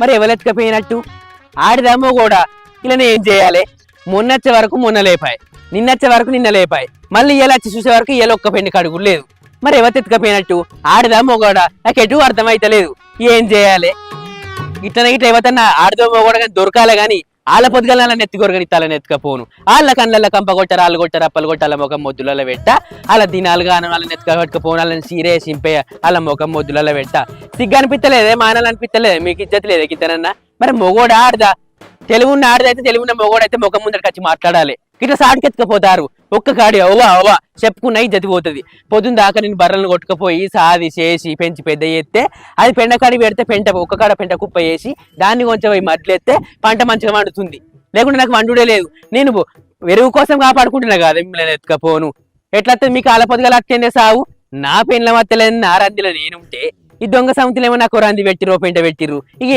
మరి ఎవరెత్తుకపోయినట్టు? ఆడిదమ్మో కూడా ఇలా ఏం చేయాలి? మొన్నచ్చే వరకు మొన్న లేపాయి. నిన్నచ్చే వరకు నిన్న లేపాయి. మళ్ళీ ఇలా వచ్చి చూసే వరకు ఇలా ఒక్క పెండి కడుగు లేదు. మరి ఎవరెత్తుకపోయినట్టు? ఆడిదమ్మో కూడా నాకు ఎటు అర్థమైతలేదు. ఏం చేయాలి? ఇట్లనే ఇట్లా ఎవతన్నా ఆడదామో కూడా కానీ దొరకాలే కానీ వాళ్ళ పొద్దుగల నెత్తికొరగని తలని ఎత్తుకపోను వాళ్ళ కళ్ళల్లో కంప కొట్టారు వాళ్ళు కొట్టారు అప్పలు కొట్టాల ముఖం మొద్దులలో పెట్ట. వాళ్ళ దినాలు గాను వాళ్ళని ఎత్తుక పట్టుకపోను వాళ్ళని సీరే సింపేయ వాళ్ళ ముఖం మొద్దులలో పెట్ట. సిగ్గు అనిపించలేదే మానాలు అనిపించలేదే మీకు ఇజ్జత లేదే కితనన్నా మరి మొగోడు ఆడదా? తెలుగున్న ఆడదైతే తెలుగున్న మొగోడైతే ముఖం ముందరికి వచ్చి మాట్లాడాలి. ఇట్లా సాటికెత్తుకపోతారు. ఒక్క కాడి అవ్వా అవ్వా చెప్పుకున్న జతిపోతుంది పొద్దున్న దాకా నేను బర్రెలను కొట్టుకుపోయి సాది చేసి పెంచి పెద్ద ఎత్తే అది పెండకాడి పెడితే పెంట ఒక్క కాడ పెంట కుప్ప వేసి దాన్ని కొంచెం పోయి మట్లెత్తే పంట మంచిగా వండుతుంది లేకుంటే నాకు వండుడే లేదు. నేను వెరుగు కోసం కాపాడుకుంటున్నా కదా మిమ్మల్ని ఎత్తుకపోను. ఎట్లా మీకు ఆలపొద్దుగా అట్టేందే సావు? నా పెండ్ల మత్తలేని నా రందిలో నేనుంటే ఈ దొంగ సమితిలో ఏమో నాకు రంది పెట్టిరు పెంట పెట్టిరు ఇక